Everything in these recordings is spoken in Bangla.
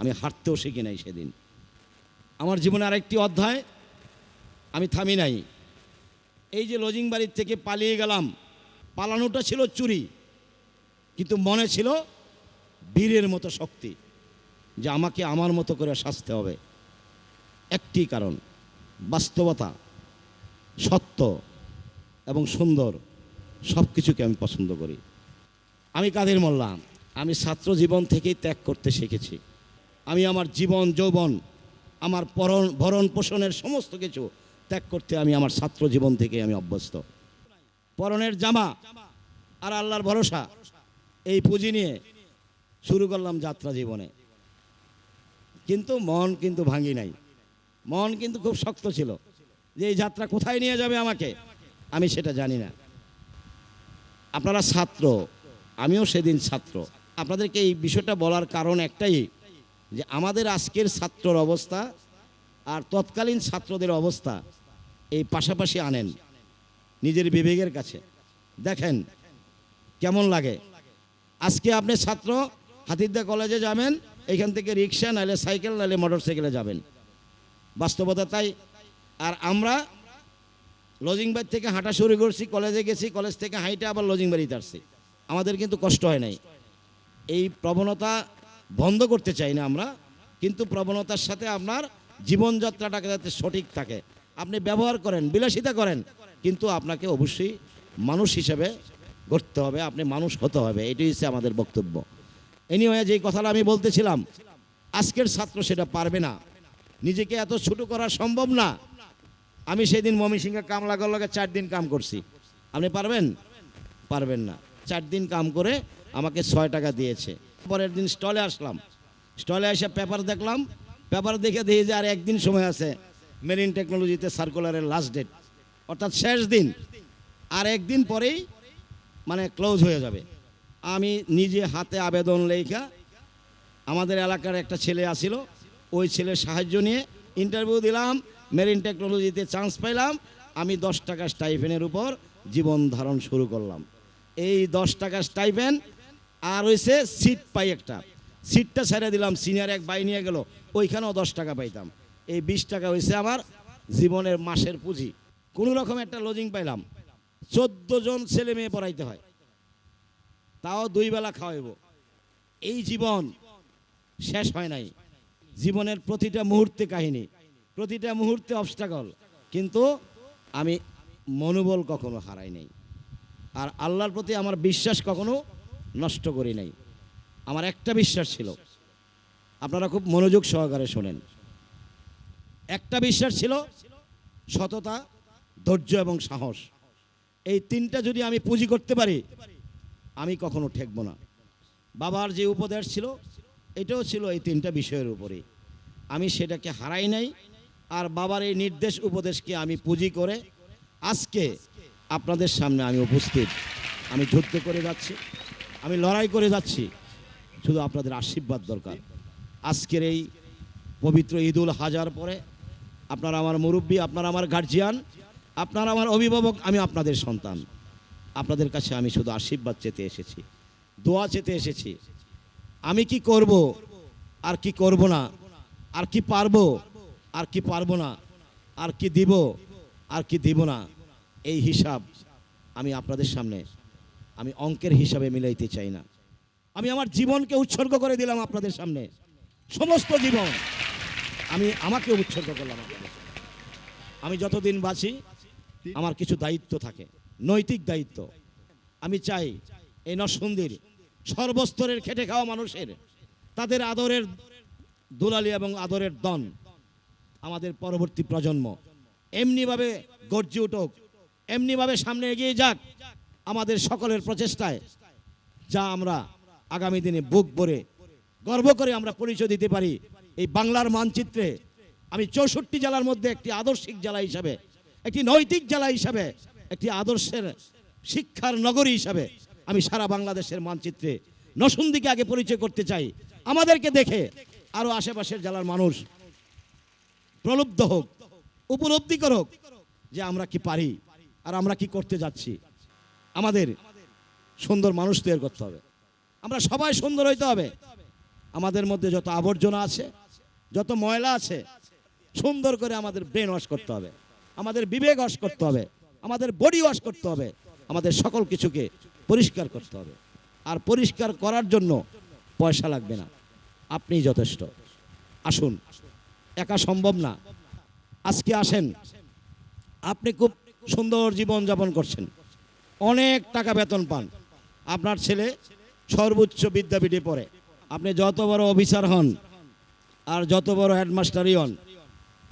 আমি হাঁটতেও শিখি নাই সেদিন। আমার জীবনে আরেকটি অধ্যায়, আমি থামি নাই। এই যে লজিং বাড়ির থেকে পালিয়ে গেলাম, পালানোটা ছিল চুরি, কিন্তু মনে ছিল বীরের মতো শক্তি, যে আমাকে আমার মতো করে সাজতে হবে। একটি কারণ, বাস্তবতা, সত্য এবং সুন্দর সব কিছুকে আমি পছন্দ করি। আমি কাদের মোল্লা? আমি ছাত্র জীবন থেকেই ত্যাগ করতে শিখেছি। আমি আমার জীবন, যৌবন, আমার পরণ ভরণ পোষণের সমস্ত কিছু ত্যাগ করতে আমি আমার ছাত্র জীবন থেকে আমি অভ্যস্ত। পরনের জামা আর আল্লাহর ভরসা, এই পুঁজি নিয়ে শুরু করলাম যাত্রা জীবনে। কিন্তু মন কিন্তু ভাঙি নাই। মন কিন্তু খুব শক্ত ছিল যে এই যাত্রা কোথায় নিয়ে যাবে আমাকে? আমি সেটা জানি না। আপনারা ছাত্র, আমিও সেদিন ছাত্র। আপনাদেরকে এই বিষয়টা বলার কারণ একটাই যে আমাদের আজকের ছাত্রর অবস্থা আর তৎকালীন ছাত্রদের অবস্থা এই পাশাপাশি আনেন নিজের বিবেকের কাছে। দেখেন কেমন লাগে। আজকে আপনি ছাত্র হাতিদ্দা কলেজে যাবেন, এখান থেকে রিক্সা নাহলে সাইকেল নাহলে মোটর সাইকেলে যাবেন। বাস্তবতা তাই। আর আমরা লজিং বাড়ি থেকে হাঁটা শুরু করছি, কলেজে গেছি, কলেজ থেকে হাইটে আবার লজিং বাড়িতে আসছি। আমাদের কিন্তু কষ্ট হয় নাই। এই প্রবণতা বন্ধ করতে চাই না আমরা, কিন্তু প্রবণতার সাথে আপনার জীবনযাত্রাটাকে যাতে সঠিক থাকে। আপনি ব্যবহার করেন, বিলাসিতা করেন, কিন্তু আপনাকে অবশ্যই মানুষ হিসেবে গড়তে হবে, আপনি মানুষ হতে হবে, এটাই হচ্ছে আমাদের বক্তব্য। এনিওয়ে যেই কথাটা আমি বলতেছিলাম, আজকের ছাত্র সেটা পারবে না। নিজেকে এত ছোট করা সম্ভব না। আমি সেদিন মমি কাম লাগার করলকে চার দিন কাম করছি। আপনি পারবেন? পারবেন না। চার দিন কাম করে আমাকে ছয় টাকা দিয়েছে। পরের দিন স্টলে আসলাম। স্টলে এসে পেপার দেখলাম। পেপার দেখে দেখি যে আর একদিন সময় আছে মেরিন টেকনোলজিতে সার্কুলারের লাস্ট ডেট অর্থাৎ শেষ দিন। আর একদিন পরেই মানে ক্লোজ হয়ে যাবে। আমি নিজে হাতে আবেদন লেখা আমাদের এলাকার একটা ছেলে আসিল। ওই ছেলের সাহায্য নিয়ে ইন্টারভিউ দিলাম। মেরিন টেকনোলজিতে চান্স পাইলাম। আমি দশ টাকা স্টাইফেনের উপর জীবন ধারণ শুরু করলাম। এই দশ টাকা স্টাইফেন আর হয়েছে সিট পাই একটা। সিটটা ছেড়ে দিলাম সিনিয়র এক বাই নিয়ে গেল, ওইখানেও দশ টাকা পাইতাম। এই বিশ টাকা হয়েছে আমার জীবনের মাসের পুঁজি। কোনো রকম একটা লজিং পাইলাম। চোদ্দ জন ছেলে মেয়ে পড়াইতে হয়। তাও দুই বেলা খাওয়াইব। এই জীবন শেষ হয় নাই। জীবনের প্রতিটা মুহূর্তে কাহিনী, প্রতিটা মুহূর্তে অবস্টাকল কিন্তু আমি মনোবল কখনো হারাই নাই। আর আল্লাহর প্রতি আমার বিশ্বাস কখনো নষ্ট করি নাই। আমার একটা বিশ্বাস ছিল। আপনারা খুব মনোযোগ সহকারে শোনেন। একটা বিশ্বাস ছিল সততা, ধৈর্য এবং সাহস। এই তিনটা যদি আমি পুঁজি করতে পারি, আমি কখনো ঠেকব না। বাবার যে উপদেশ ছিল, এটাও ছিল এই তিনটা বিষয়ের উপরে। আমি সেটাকে হারাই নাই আর বাবার এই নির্দেশ উপদেশকে আমি পুঁজি করে আজকে আপনাদের সামনে আমি উপস্থিত। আমি যুদ্ধ করে যাচ্ছি। আমি লড়াই করে যাচ্ছি। শুধু আপনাদের আশীর্বাদ দরকার। আজকের এই পবিত্র ঈদুল হাজার পরে আপনারা আমার মুরব্বী, আপনারা আমার গার্জিয়ান আপনারা আমার অভিভাবক, আমি আপনাদের সন্তান। আপনাদের কাছে আমি শুধু আশীর্বাদ চেতে এসেছি, দোয়া চেতে এসেছি। আমি কি করব আর কি করব না? আর কি পারব আর কি পারব না? আর কি দিব আর কি দিব না? এই হিসাব আমি আপনাদের সামনে আমি অঙ্কের হিসাবে মিলাইতে চাই না। আমি আমার জীবনকে উৎসর্গ করে দিলাম আপনাদের সামনে। সমস্ত জীবন আমি আমাকে উৎসর্গ করলাম আমি যতদিন বাঁচি, আমার কিছু দায়িত্ব থাকে, নৈতিক দায়িত্ব। আমি চাই এই নরসুন্দির সর্বস্তরের খেটে খাওয়া মানুষের, তাদের আদরের দুলালি এবং আদরের দন আমাদের পরবর্তী প্রজন্ম এমনিভাবে গর্জে উঠুক, এমনিভাবে সামনে এগিয়ে যাক। আমাদের সকলের প্রচেষ্টায়, যা আমরা আগামী দিনে বুক ভরে, গর্ব করে আমরা পরিচয় দিতে পারি, এই বাংলার মানচিত্রে। আমি চৌষট্টি জেলার মধ্যে একটি আদর্শিক জেলা হিসাবে, একটি নৈতিক জেলা হিসাবে, একটি আদর্শের শিক্ষার নগরী হিসাবে আমি সারা বাংলাদেশের মানচিত্রে নসুন্দিকে আগে পরিচয় করতে চাই। আমাদেরকে দেখে আরও আশেপাশের জেলার মানুষ প্রলুব্ধ হোক, উপলব্ধি করুক যে আমরা কি পারি আর আমরা কি করতে যাচ্ছি। আমাদের সুন্দর মানুষ তৈরি করতে হবে। আমরা সবাই সুন্দর হইতে হবে। আমাদের মধ্যে যত আবর্জনা আছে, যত ময়লা আছে, সুন্দর করে আমাদের ব্রেন ওয়াশ করতে হবে। আমাদের বিবেক ওয়াশ করতে হবে। আমাদের বডি ওয়াশ করতে হবে। আমাদের সকল কিছুকে পরিষ্কার করতে হবে। আর পরিষ্কার করার জন্য পয়সা লাগবে না। আপনি যথেষ্ট। আসুন। একা সম্ভব না। আজকে আসেন। আপনি খুব সুন্দর জীবন যাপন করছেন। অনেক টাকা বেতন পান। আপনার ছেলে সর্বোচ্চ বিদ্যাপীঠে পড়ে। আপনি যত বড় অফিসার হন, আর যত বড় হেডমাস্টারই হন,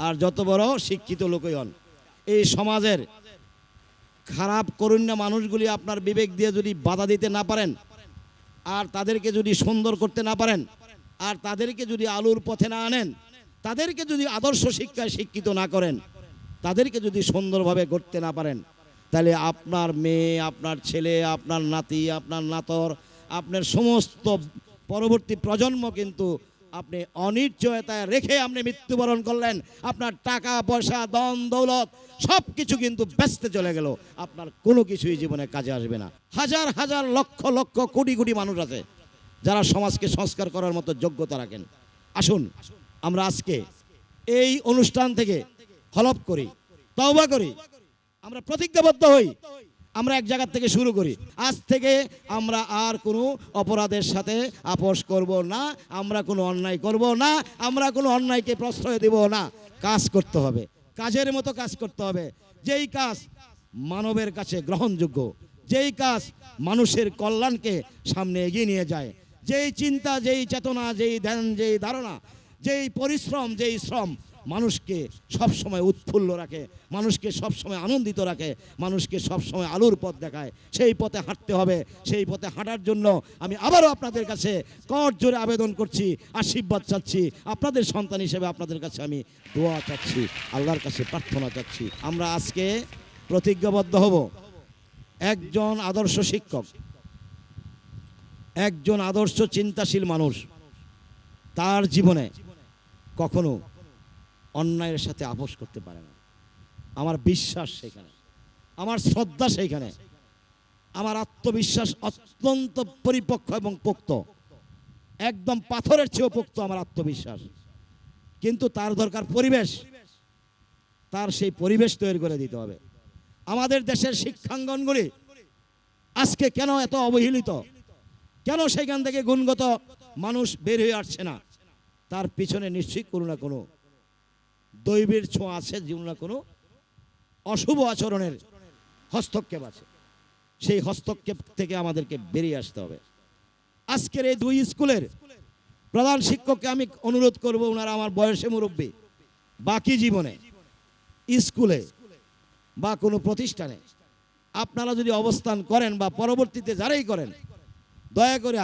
আর যত বড় শিক্ষিত লোকই হন, এই সমাজের খারাপ করুণ্য মানুষগুলি আপনার বিবেক দিয়ে যদি বাধা দিতে না পারেন, আর তাদেরকে যদি সুন্দর করতে না পারেন, আর তাদেরকে যদি আলুর পথে না আনেন, তাদেরকে যদি আদর্শ শিক্ষায় শিক্ষিত না করেন, তাদেরকে যদি সুন্দরভাবে করতে না পারেন তাহলে আপনার মেয়ে, আপনার ছেলে, আপনার নাতি, আপনার নাতর, আপনার সমস্ত পরবর্তী প্রজন্ম কিন্তু আপনি অনিশ্চয়তায় রেখে আপনি মৃত্যুবরণ করলেন। আপনার টাকা, পয়সা দন দৌলত সব কিছু কিন্তু ব্যস্ত চলে গেল। আপনার কোনো কিছুই জীবনে কাজে আসবে না। হাজার হাজার লক্ষ লক্ষ, কোটি কোটি মানুষ আছে যারা সমাজকে সংস্কার করার মতো যোগ্যতা রাখেন। আসুন, আমরা আজকে এই অনুষ্ঠান থেকে হলপ করি, তওবা করি আমরা প্রতিজ্ঞাবদ্ধ হই। আমরা এক জায়গা থেকে শুরু করি। আজ থেকে আমরা আর কোনো অপরাধের সাথে আপোষ করব না, আমরা কোনো অন্যায় করব না, আমরা কোনো অন্যায়কে প্রশ্রয় দেব না। কাজ করতে হবে। কাজের মতো কাজ করতে হবে। যেই কাজ মানবের কাছে গ্রহণযোগ্য, যেই কাজ মানুষের কল্যাণকে সামনে এগিয়ে নিয়ে যায়, যেই চিন্তা, যেই চেতনা, যেই ধ্যান, যেই ধারণা, যেই পরিশ্রম, যেই শ্রম মানুষকে সব সময় উৎফুল্ল রাখে, মানুষকে সব সময় আনন্দিত রাখে, মানুষকে সবসময় আলোর পথ দেখায়। সেই পথে হাঁটতে হবে, সেই পথে হাঁটার জন্য আমি আবারও আপনাদের কাছে কট জোরে আবেদন করছি, আশীর্বাদ চাচ্ছি। আপনাদের সন্তান হিসেবে আপনাদের কাছে আমি দোয়া চাচ্ছি, আল্লাহর কাছে প্রার্থনা চাচ্ছি। আমরা আজকে প্রতিজ্ঞাবদ্ধ হব। একজন আদর্শ শিক্ষক, একজন আদর্শ চিন্তাশীল মানুষ, তার জীবনে কখনো অন্যায়ের সাথে আপোষ করতে পারে না। আমার বিশ্বাস সেখানে আমার শ্রদ্ধা সেইখানে, আমার আত্মবিশ্বাস অত্যন্ত পরিপক্ক এবং পোক্ত। একদম পাথরের চেয়েও পোক্ত আমার আত্মবিশ্বাস। কিন্তু তার দরকার পরিবেশ। তার সেই পরিবেশ তৈরি করে দিতে হবে। আমাদের দেশের শিক্ষাঙ্গনগুলি আজকে কেন এত অবহেলিত? কেন সেখান থেকে গুণগত মানুষ বের হয়ে আসছে না? তার পিছনে নিশ্চয়ই কোনো না কোনো দৈবের ছোঁয়া আছে যেন না কোনো অশুভ আচরণের হস্তক্ষেপ আছে। সেই হস্তক্ষেপ থেকে আমাদেরকে বেরিয়ে আসতে হবে। আজকের এই দুই স্কুলের প্রধান শিক্ষককে আমি অনুরোধ করব, ওনারা আমার বয়সে মুরব্বী। বাকি জীবনে স্কুলে বা কোনো প্রতিষ্ঠানে আপনারা যদি অবস্থান করেন বা পরবর্তীতে যারাই করেন, দয়া করে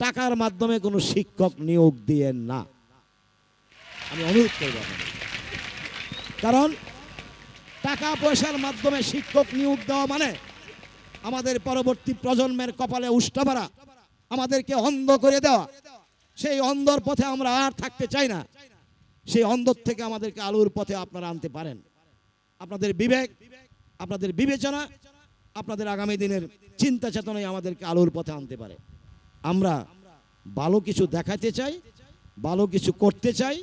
টাকার মাধ্যমে কোনো শিক্ষক নিয়োগ দিয়েন না। আমি অনুরোধ করব আপনাদের। কারণ টাকা পয়সার মাধ্যমে শিক্ষক নিয়োগ দেওয়া মানে আমাদের পরবর্তী প্রজন্মের কপালে উষ্টা মারা, আমাদেরকে অন্ধ করে দেওয়া। সেই অন্ধর পথে আমরা আর থাকতে চাই না। সেই অন্ধর থেকে আমাদেরকে আলোর পথে আপনারা আনতে পারেন। আপনাদের বিবেক, আপনাদের বিবেচনা, আপনাদের আগামী দিনের চিন্তা চেতনাই আমাদেরকে আলোর পথে আনতে পারে। আমরা ভালো কিছু দেখাতে চাই, ভালো কিছু করতে চাই,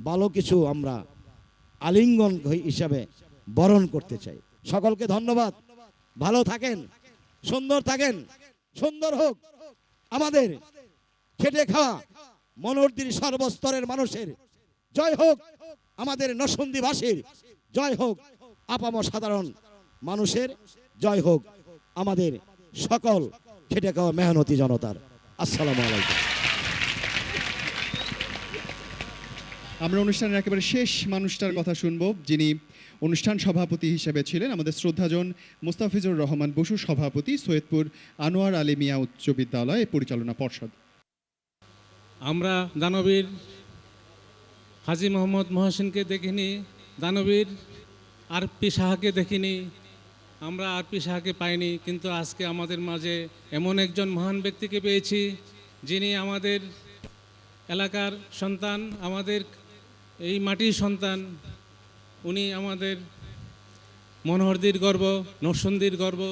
ভালো কিছু আমরা আলিঙ্গন হিসাবে বরণ করতে চাই। সকলকে ধন্যবাদ। ভালো থাকেন, সুন্দর থাকেন, সুন্দর হোক। আমাদের খেটে খাওয়া মনোরদির সর্বস্তরের মানুষের জয় হোক। আমাদের নসন্দিবাসীর জয় হোক। আপাম সাধারণ মানুষের জয় হোক। আমাদের সকল খেটে খাওয়া মেহনতি জনতার। আসসালামু আলাইকুম। আমরা অনুষ্ঠানের একেবারে শেষ মানুষটার কথা শুনব, যিনি অনুষ্ঠান সভাপতি হিসেবে ছিলেন আমাদের শ্রদ্ধাজন মুস্তাফিজুর রহমান বসু, সভাপতি সৈয়দপুর আনোয়ার আলী মিয়া উচ্চ বিদ্যালয় পরিচালনা পর্ষদ। আমরা দানবীর হাজি মোহাম্মদ মহসিনকে দেখিনি, দানবীর আর পি সাহাকে দেখিনি, আমরা আর পি সাহাকে পাইনি, কিন্তু আজকে আমাদের মাঝে এমন একজন মহান ব্যক্তিকে পেয়েছি যিনি আমাদের এলাকার সন্তান, আমাদের এই মাটির সন্তান, উনি আমাদের মনোহরদির গর্ব নরসন্দির গর্ব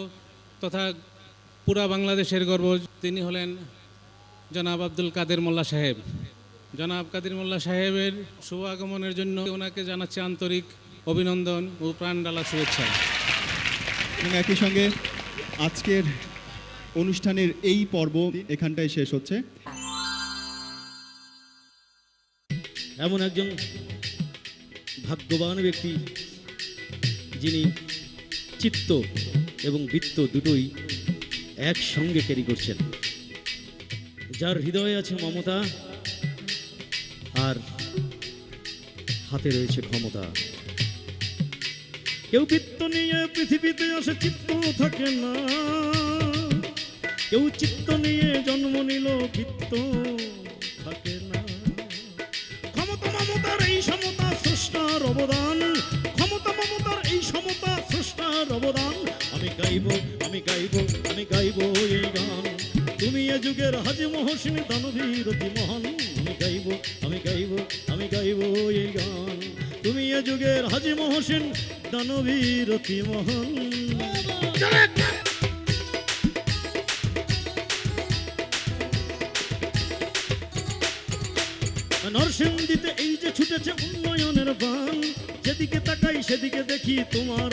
তথা পুরা বাংলাদেশের গর্ব। তিনি হলেন জনাব আব্দুল কাদের মোল্লা সাহেব। জনাব কাদের মোল্লা সাহেবের শুভ আগমনের জন্য ওনাকে জানাচ্ছি আন্তরিক অভিনন্দন ও প্রাণডালা শুভেচ্ছা। একই সঙ্গে আজকের অনুষ্ঠানের এই পর্ব এখানটায় শেষ হচ্ছে। এমন একজন ভাগ্যবান ব্যক্তি, যিনি চিত্ত এবং বৃত্ত দুটোই একসঙ্গে ক্যারি করছেন। যার হৃদয়ে আছে মমতা, আর হাতে রয়েছে ক্ষমতা। কেউ বৃত্ত নিয়ে পৃথিবীতে আসে চিত্ত থাকে না। কেউ চিত্ত নিয়ে জন্ম নিল বৃত্ত থাকে না। এই সমতা স্রষ্টার অবদান। ক্ষমতা মমতার এই সমতা স্রষ্টার অবদান। আমি গাইব আমি গাইব আমি গাইব এই গান। তুমি এ যুগের হাজি মহসিনী দানবীর অতি মহান। আমি গাইব আমি গাইব আমি গাইব এই গান। তুমি এ যুগের হাজি মহসিন দানবীর অতি মহান। নরসিংদীতে এই যে ছুটেছে উন্নয়নের বান যেদিকে তাকাই সেদিকে দেখি তোমার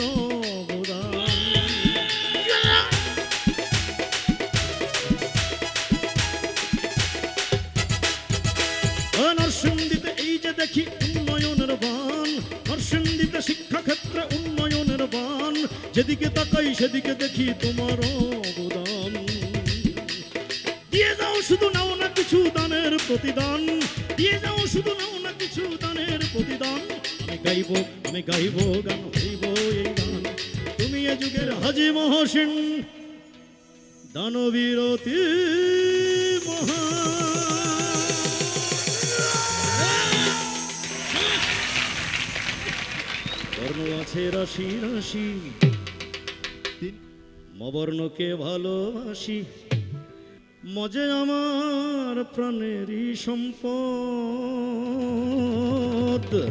নরসিংদীতে এই যে দেখি উন্নয়নের বান নরসিংদীতে শিক্ষাক্ষেত্রে উন্নয়নের বান যেদিকে তাকাই সেদিকে দেখি তোমার অবদান। দিয়ে যাও শুধু নাও না কিছু দানের প্রতিদান। দিয়ে যাও শুধু নাও প্রতিদান, আমি গাইব আমি গাইব গান, গাইব এই গান। তুমি এ যুগের হাজি মহসিন, দানবীরতি বর্ণ আছে রাশি রাশি। মবর্ণকে ভালোবাসি। মজে আমার প্রাণেরই সম্পদ।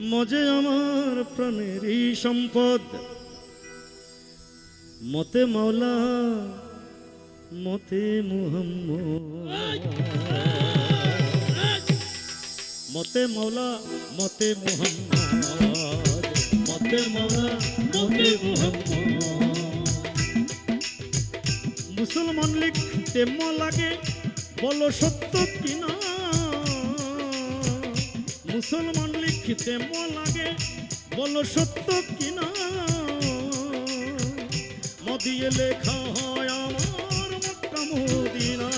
মজে আমার প্রাণেরই সম্পদ। মতে মাওলা, মতে মুহাম্মদ। মতে মৌলা মতে মুহাম্মদ। মতে মৌলা মতে মুহাম্মদ। মুসলমান লিখতে লাগে বলো সত্য কিনা? মুসলমান লিখতে লাগে বলো সত্য কিনা? মদিয়ে লেখা হয় আমার মক্কা মদিনা।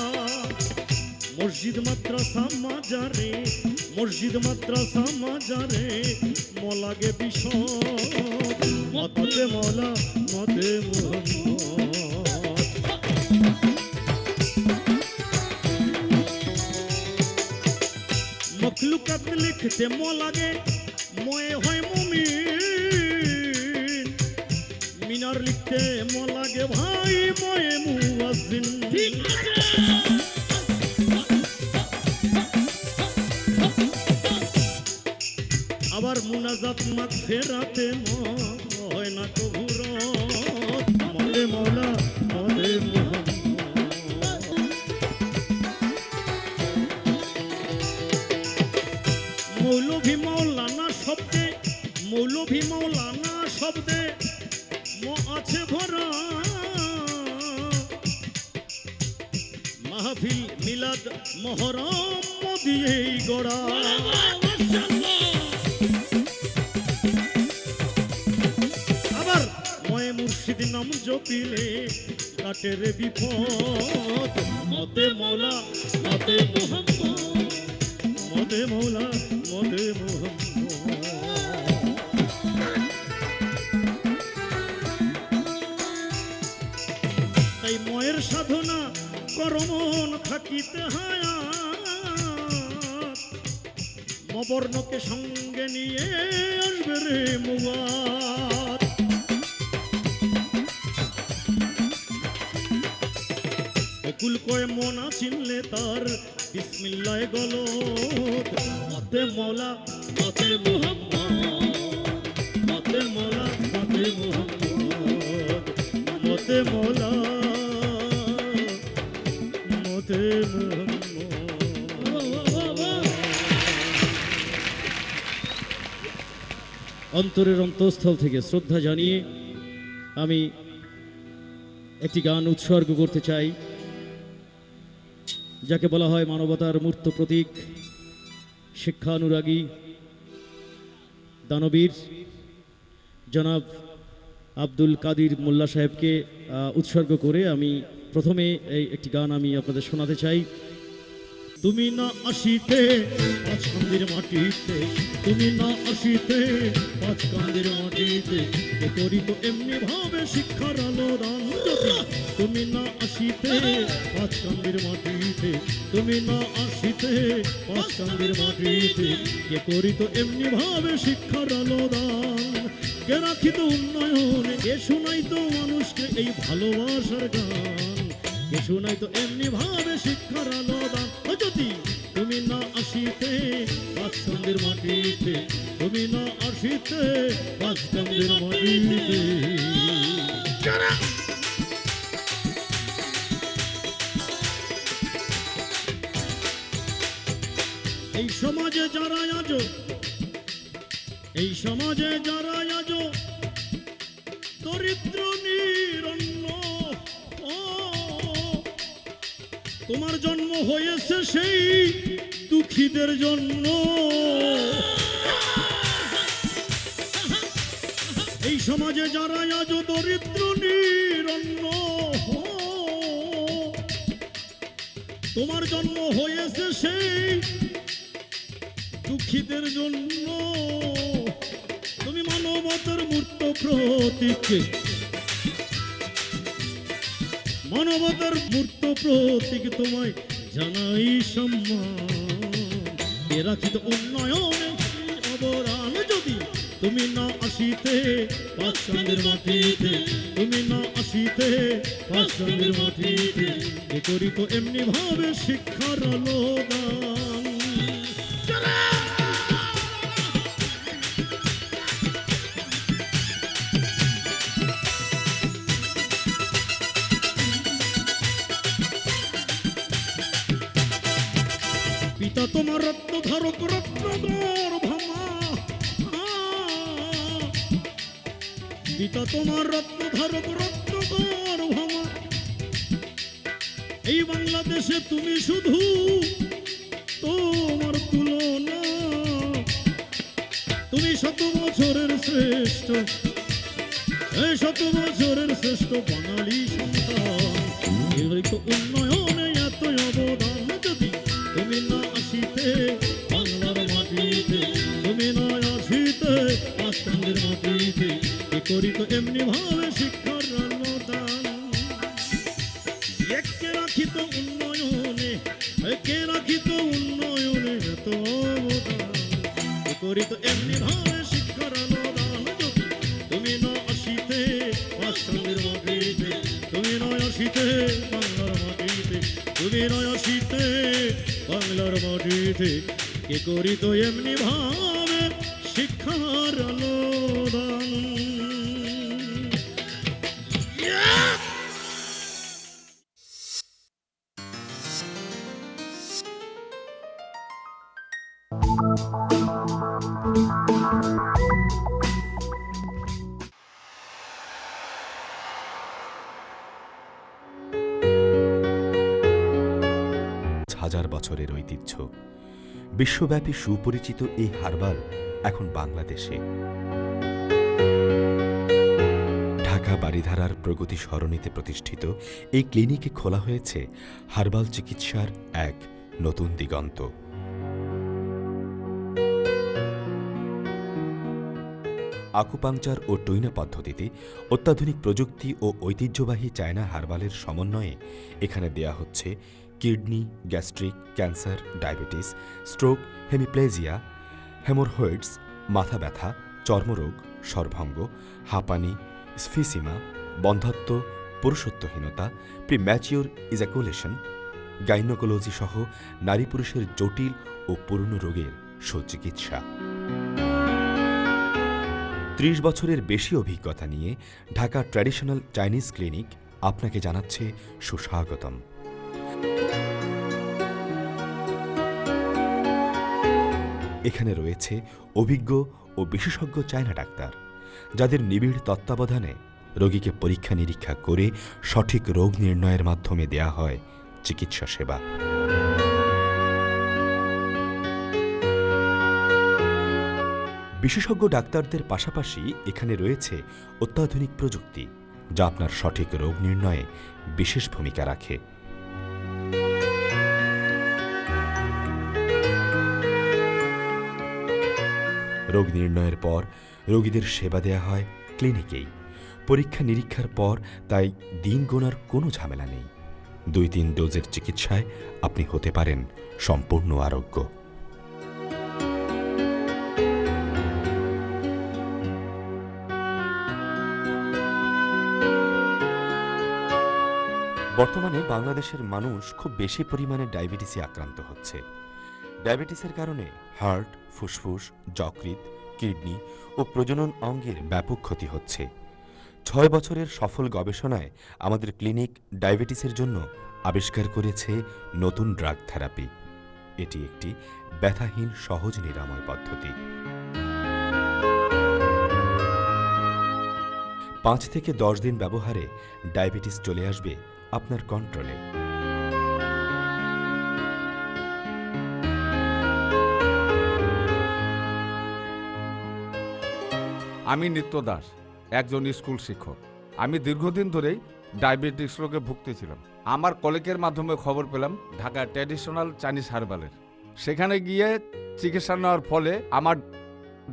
মসজিদ, মাদ্রাসা, মাজারে, মসজিদ, মাদ্রাসা, মাজারে, মলাগে বিষদ মতে মলা মতে মোহাম্মদ লিখতে ম লাগে ময়ে হয় মুমিন। মিনার লিখতে ম লাগে ভাই ময়ে মুয়াজ্জিন। ঠিক আবার মুনাজাত মাত ফেরাতে হয় না কবুর মৌলভী মৌলানা শব্দে ম আছে ভরা। মাহফিল মিলাদ মহরম দিয়েই গড়া। আবার ময়ে মুর্শিদ নাম জপিলে কাটের বিপদ। মতে মৌলা, মতে মোহাম্মদ। মবর্ণকে সঙ্গে নিয়ে আসবে রে মুয়াত অকুল কয় মনা তার, বিসমিল্লায় গলত। মতে মৌলা, মতে মুহাম্মদ। মৌলা, মতে মতে মৌলা অন্তরের অন্তঃস্থল থেকে শ্রদ্ধা জানিয়ে আমি একটি গান উৎসর্গ করতে চাই, যাকে বলা হয় মানবতার মূর্ত প্রতীক, শিক্ষানুরাগী, দানবীর জনাব আব্দুল কাদির মোল্লা সাহেবকে উৎসর্গ করে আমি প্রথমে এই একটি গান আমি আপনাদের শোনাতে চাই। তুমি না আসিতে পাঁচ কান্দির মাটিতে, তুমি না আসিতে পাঁচ কান্দির মাটিতে, এ করিত এমনি ভাবে শিক্ষার আলো দান তুমি না আসিতে পাঁচ কান্দির মাটিতে, তুমি না আসিতে পাঁচ কান্দির মাটিতে কে করিত এমনি ভাবে শিক্ষার আলো দান। কে রাখিত উন্নয়ন, কে শুনাইতো মানুষকে এই ভালোবাসার গান। শুনাই তো এমনি ভাবে শিক্ষার আলো দান যদি তুমি না আসিতে পাঁচকান্দের মাটিতে। তুমি না আসিতে পাঁচকান্দের মাটিতে। এই সমাজে যারা আজ এই সমাজে যারা আজ দরিদ্র তোমার জন্ম হয়েছে সেই দুঃখীদের জন্য। এই সমাজে যারা আজ দরিদ্র, নিরন্ন, তোমার জন্ম হয়েছে সেই দুঃখীদের জন্য। তুমি মানবতার মূর্ত প্রতীককে মানবতার মূর্ত প্রতীক তোমায় জানাই সম্মান। এ রাখিত উন্নয়নে অবরান যদি তুমি না আসিতে পাঁচের মাটিতে। তুমি না আসিতে পাঁচের মাটিতে। এ করিত এমনি ভাবে শিক্ষার আলো পিতা তোমার রত্ন ধারক রত্নগর ভামা এই বাংলাদেশে তুমি শুধু তোমার তুলনা তুমি শত বছরের শ্রেষ্ঠ শত বছরের শ্রেষ্ঠ বাঙালি সন্তান উন্নয়নে করিত এমনি ভাবে শিক্ষার অনুদান একে রাখিত উন্নয়নে, একে রাখিত উন্নয়নে এত অবদান। করিত এমনি ভাবে শিক্ষার যদি তুমি না আসিতে মাটিতে, তুমি নয় আসিতে বাংলার মাটিতে, তুমি নয় আসিতে বাংলার মাটিতে। কে করিত এমনি ভাবে শিক্ষার অনুদান হাজার বছরের ঐতিহ্য। বিশ্বব্যাপী সুপরিচিত এই হারবাল এখন বাংলাদেশে। ঢাকা বাড়িধারার প্রগতি সরণিতে প্রতিষ্ঠিত এই ক্লিনিকে খোলা হয়েছে হার্বাল চিকিৎসার এক নতুন দিগন্ত। আকুপাংচার ও টুইনা পদ্ধতিতে অত্যাধুনিক প্রযুক্তি ও ঐতিহ্যবাহী চায়না হার্বালের সমন্বয়ে এখানে দেয়া হচ্ছে kidney, gastric, cancer, diabetes, stroke, hemiplegia, haemorrhoids, মাথা ব্যথা, চর্মরোগ, সর্বাঙ্গ, হাঁপানি, স্ফিসিমা বন্ধাত্ব পুরুষত্বহীনতা, প্রিম্যাচিওর ইজাকুলেশন, গাইনোকোলজি সহ নারী পুরুষের জটিল ও পুরনো রোগের সুচিকিৎসা। ত্রিশ বছরের বেশি অভিজ্ঞতা নিয়ে ঢাকা ট্র্যাডিশনাল চাইনিজ ক্লিনিক আপনাকে জানাচ্ছে সুস্বাগতম। এখানে রয়েছে অভিজ্ঞ ও বিশেষজ্ঞ চায়না ডাক্তার, যাদের নিবিড় তত্ত্বাবধানে রোগীকে পরীক্ষা নিরীক্ষা করে সঠিক রোগ নির্ণয়ের মাধ্যমে দেয়া হয় চিকিৎসা সেবা। বিশেষজ্ঞ ডাক্তারদের পাশাপাশি এখানে রয়েছে অত্যাধুনিক প্রযুক্তি, যা আপনার সঠিক রোগ নির্ণয়ে বিশেষ ভূমিকা রাখে। রোগ নির্ণয়ের পর রোগীদের সেবা দেয়া হয় ক্লিনিকেই। পরীক্ষা নিরীক্ষার পর তাই দিন গোনার কোনো ঝামেলা নেই। দুই তিন ডোজের চিকিৎসায় আপনি হতে পারেন সম্পূর্ণ আরোগ্য। বর্তমানে বাংলাদেশের মানুষ খুব বেশি পরিমাণে ডায়াবেটিসে আক্রান্ত হচ্ছে। ডায়াবেটিসের কারণে হার্ট ফুসফুস, যকৃৎ, কিডনি ও প্রজনন অঙ্গের ব্যাপক ক্ষতি হচ্ছে। ছয় বছরের সফল গবেষণায় আমাদের ক্লিনিক ডায়াবেটিসের জন্য আবিষ্কার করেছে নতুন ড্রাগ থেরাপি। এটি একটি ব্যথাহীন, সহজ, নিরাময় পদ্ধতি। পাঁচ থেকে দশ দিন ব্যবহারে ডায়াবেটিস চলে আসবে আপনার কন্ট্রোলে। আমি নিত্য দাস, একজন স্কুল শিক্ষক। আমি দীর্ঘদিন ধরেই ডায়াবেটিস রোগে ভুগতেছিলাম। আমার কলেজের মাধ্যমে খবর পেলাম ঢাকা ট্র্যাডিশনাল চাইনিজ হার্বালের। সেখানে গিয়ে চিকিৎসা নেওয়ার ফলে আমার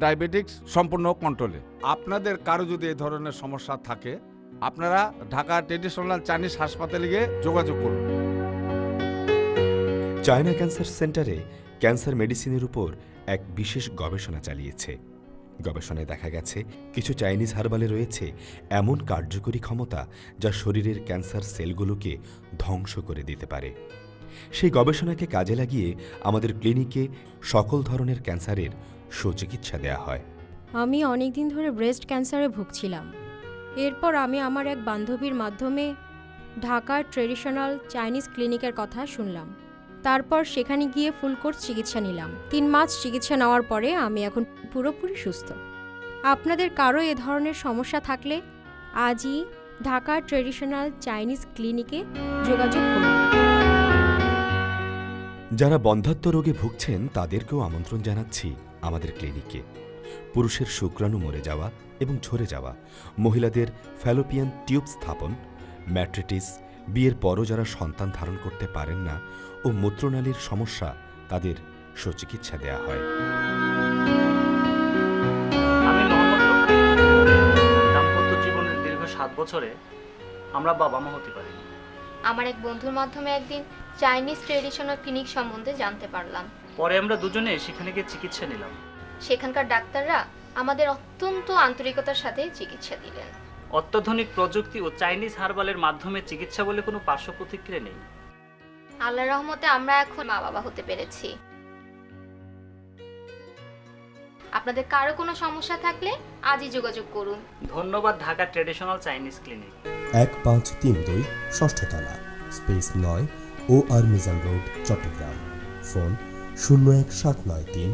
ডায়াবেটিক্স সম্পূর্ণ কন্ট্রোলে। আপনাদের কারও যদি এই ধরনের সমস্যা থাকে, আপনারা ঢাকা ট্র্যাডিশনাল চাইনিজ হাসপাতালে গিয়ে যোগাযোগ করুন। চায়না ক্যান্সার সেন্টারে ক্যান্সার মেডিসিনের উপর এক বিশেষ গবেষণা চালিয়েছে। গবেষণায় দেখা গেছে, কিছু চাইনিজ হার্বালে রয়েছে এমন কার্যকরী ক্ষমতা যা শরীরের ক্যান্সার সেলগুলোকে ধ্বংস করে দিতে পারে। সেই গবেষণাকে কাজে লাগিয়ে আমাদের ক্লিনিকে সকল ধরনের ক্যান্সারের সুচিকিৎসা দেয়া হয়। আমি অনেক দিন ধরে ব্রেস্ট ক্যান্সারে ভুগছিলাম। এরপর আমি আমার এক বান্ধবীর মাধ্যমে ঢাকার ট্রেডিশনাল চাইনিজ ক্লিনিকের কথা শুনলাম। তারপর সেখানে গিয়ে ফুল কোর্স চিকিৎসা নিলাম। তিন মাস চিকিৎসা নেওয়ার পরে আমি এখন পুরোপুরি সুস্থ। আপনাদের কারও এ ধরনের সমস্যা থাকলে আজই ঢাকা ট্রেডিশনাল চাইনিজ ক্লিনিকে যোগাযোগ করুন। যারা বন্ধাত্ম রোগে ভুগছেন, তাদেরকেও আমন্ত্রণ জানাচ্ছি আমাদের ক্লিনিকে। পুরুষের শুক্রাণু মরে যাওয়া এবং ঝরে যাওয়া, মহিলাদের ফ্যালোপিয়ান টিউব স্থাপন, ম্যাট্রিটিস, বিয়ের পরও যারা সন্তান ধারণ করতে পারেন না ও মূত্রনালীর সমস্যা তাদের সুচিকিৎসা দেয়া হয়। দাম্পত্য জীবনের দীর্ঘ সাত বছরে আমরা বাবা মা হতে পারি আমার এক বন্ধুর মাধ্যমে একদিন চাইনিজ ট্রেডিশনাল ক্লিনিক সম্বন্ধে জানতে পারলাম। পরে আমরা দুজনে সেখানে গিয়ে চিকিৎসা নিলাম। সেখানকার ডাক্তাররা আমাদের অত্যন্ত আন্তরিকতার সাথে চিকিৎসা দিলেন। অত্যাধুনিক প্রযুক্তি ও চাইনিজ হার্বালের মাধ্যমে চিকিৎসা বলে কোনো পার্শ্ব প্রতিক্রিয়া নেই। আল্লাহ রহমতে আমরা এখন মা বাবা হতে পেরেছি। আপনাদের কারও কোনো সমস্যা থাকলে আজই যোগাযোগ করুন। ধন্যবাদ ঢাকা ট্রেডিশনাল চাইনিজ ক্লিনিক। এক পাঁচ তিন দুই ষষ্ঠতলা স্পেস নয় ও R Mizan road Chattogram. Phone শূন্য এক সাত নয় তিন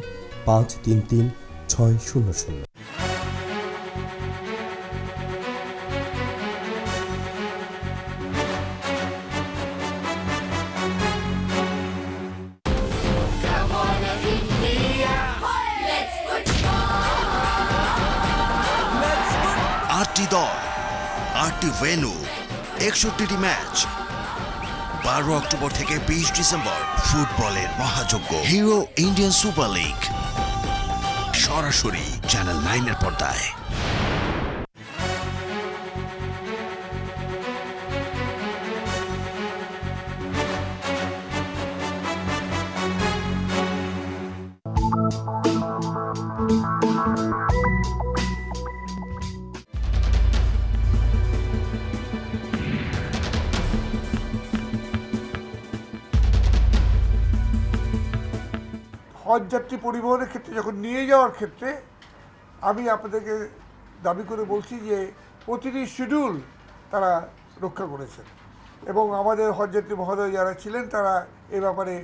পাঁচ তিন তিন ছয় শূন্য শূন্য। আটটি দল আটটি ভেন্যু একষট্টিটি ম্যাচ। বারো অক্টোবর থেকে বিশ ডিসেম্বর ফুটবলের মহাযজ্ঞ, হিরো ইন্ডিয়ান সুপার লিগ। সরাসরি চ্যানেল নাইনের পর্দায়। হজ যাত্রী পরিবহনের ক্ষেত্রে, যখন নিয়ে যাওয়ার ক্ষেত্রে, আমি আপনাদেরকে দাবি করে বলছি যে, প্রতিটি শিডিউল তারা রক্ষা করেছেন। এবং আমাদের হজযাত্রী মহোদয় যারা ছিলেন, তারা এ ব্যাপারে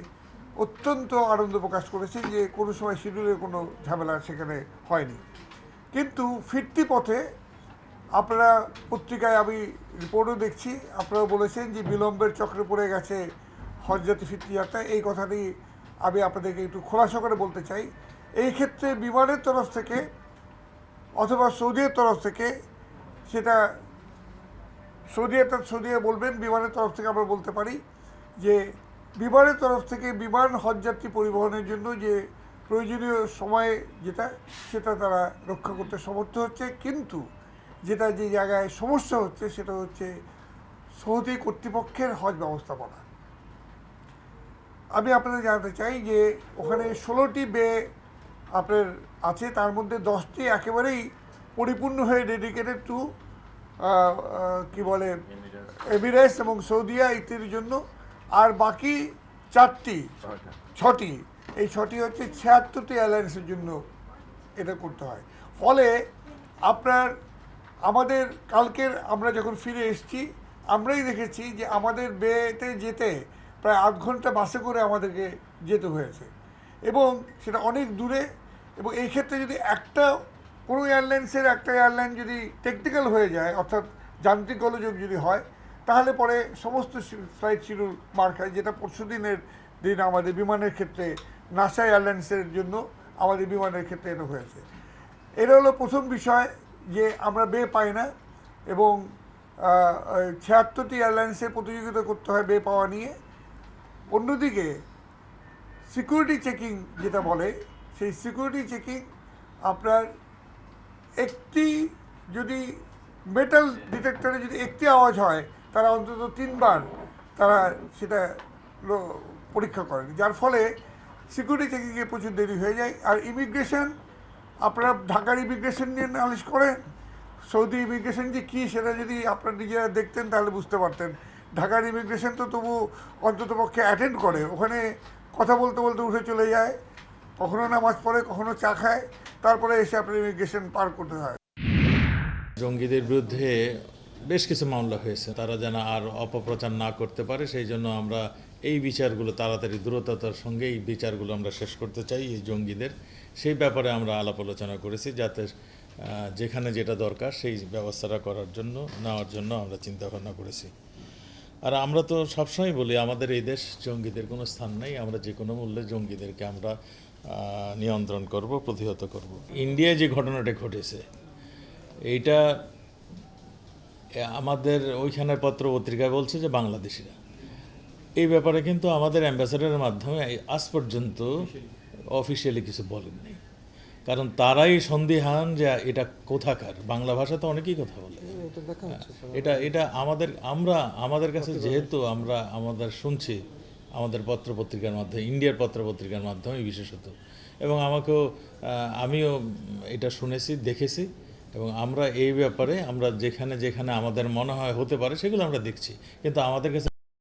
অত্যন্ত আনন্দ প্রকাশ করেছেন যে, কোনো সময় শিডিউলের কোনো ঝামেলা সেখানে হয়নি। কিন্তু ফিরতি পথে আপনারা পত্রিকায় আমি রিপোর্টও দেখছি আপনারা বলেছেন যে, বিলম্বের চক্রে পড়ে গেছে হজযাত্রী ফিরতি যাত্রা। এই কথাটি আমি আপনাদেরকে একটু খোলাসা করে বলতে চাই, এই ক্ষেত্রে বিমানের তরফ থেকে অথবা সৌদির তরফ থেকে সেটা সৌদি একটা সৌদি বলবেন, বিমানের তরফ থেকে আমরা বলতে পারি যে বিমানের তরফ থেকে বিমান হজযাত্রী পরিবহনের জন্য যে প্রয়োজনীয় সময়ে যেটা, সেটা তারা রক্ষা করতে সমর্থ হচ্ছে। কিন্তু যেটা যে জায়গায় সমস্যা হচ্ছে, সেটা হচ্ছে সৌদি কর্তৃপক্ষের হজ ব্যবস্থাপনা। আমি আপনাদের জানাতে চাই যে ওখানে ষোলোটি বে আপনার আছে তার মধ্যে দশটি একেবারেই পরিপূর্ণ হয়ে ডেডিকেটেড টু কি বলে এমিরেটস এবং সৌদিয়া ইত্যাদির জন্য। আর বাকি চারটি ছটি এই ছটি হচ্ছে ছিয়াত্তরটি এয়ারলাইন্সের জন্য এটা করতে হয়। ফলে আপনার আমাদের কালকের আমরা যখন ফিরে এসেছি আমরাই দেখেছি যে আমাদের বেতে যেতে প্রায় আধ ঘণ্টা বাসে করে আমাদেরকে যেতে হয়েছে। এবং সেটা অনেক দূরে এবং এই ক্ষেত্রে যদি একটা কোনো এয়ারলাইন্সের একটা এয়ারলাইন যদি টেকনিক্যাল হয়ে যায়, অর্থাৎ যান্ত্রিক গোলযোগ যদি হয়, তাহলে পরে সমস্ত ফ্লাইট শিডিউল মার খায় যেটা পরশু দিনের দিন আমাদের বিমানের ক্ষেত্রে নাসা এয়ারলাইন্সের জন্য আমাদের বিমানের ক্ষেত্রে এটা হয়েছে। এটা হলো প্রথম বিষয় যে আমরা বে পাই না এবং ছিয়াত্তরটি এয়ারলাইন্সের প্রতিযোগিতা করতে হয় বে পাওয়া নিয়ে। অন্যদিকে সিকিউরিটি চেকিং যেটা বলে, সেই সিকিউরিটি চেকিং আপনার একটি যদি মেটাল ডিটেক্টরে যদি একটি আওয়াজ হয়, তারা অন্তত তিনবার তারা সেটা পরীক্ষা করেন যার ফলে সিকিউরিটি চেকিংয়ে প্রচুর দেরি হয়ে যায়। আর ইমিগ্রেশন আপনারা ঢাকার ইমিগ্রেশন নিয়ে নালিশ করেন, সৌদি ইমিগ্রেশন যে কী, সেটা যদি আপনারা নিজেরা দেখতেন, তাহলে বুঝতে পারতেন। ঢাকার ইমিগ্রেশন তো তবু অন্ততপক্ষে অ্যাটেন্ড করে। ওখানে কথা বলতে বলতে উঠে চলে যায়। কখনো নামাজ পড়ে, কখনো চা খায়। তারপরে এসে আপনার ইমিগ্রেশন পার করতে হয়। জঙ্গিদের বিরুদ্ধে বেশ কিছু মামলা হয়েছে। তারা যেন আর অপপ্রচার না করতে পারে, সেই জন্য আমরা এই বিচারগুলো তাড়াতাড়ি দ্রুততার সঙ্গে এই বিচারগুলো আমরা শেষ করতে চাই এই জঙ্গিদের। সেই ব্যাপারে আমরা আলাপ আলোচনা করেছি যাতে যেখানে যেটা দরকার সেই ব্যবস্থাটা করার জন্য, নেওয়ার জন্য আমরা চিন্তা ভাবনা করেছি। আর আমরা তো সবসময় বলি, আমাদের এই দেশ জঙ্গিদের কোনো স্থান নেই, আমরা যে কোনো মূল্যে জঙ্গিদেরকে আমরা নিয়ন্ত্রণ করব, প্রতিহত করব। ইন্ডিয়ায় যে ঘটনাটা ঘটেছে, এইটা আমাদের ওইখানের পত্র পত্রিকায় বলছে যে বাংলাদেশিরা। এই ব্যাপারে কিন্তু আমাদের অ্যাম্বাসাডারের মাধ্যমে আজ পর্যন্ত অফিসিয়ালি কিছু বলেননি। কারণ তারাই সন্দিহান যে এটা কোথাকার, বাংলা ভাষা তো অনেকেই কথা বলে। এটা এটা আমাদের আমরা আমাদের কাছে যেহেতু আমরা আমাদের শুনছি আমাদের পত্রপত্রিকার মাধ্যমে ইন্ডিয়ার পত্রপত্রিকার মাধ্যমে বিশেষত। এবং আমাকেও আমিও এটা শুনেছি দেখেছি এবং আমরা এই ব্যাপারে আমরা যেখানে যেখানে আমাদের মনে হয় হতে পারে সেগুলো আমরা দেখছি। কিন্তু আমাদের কাছে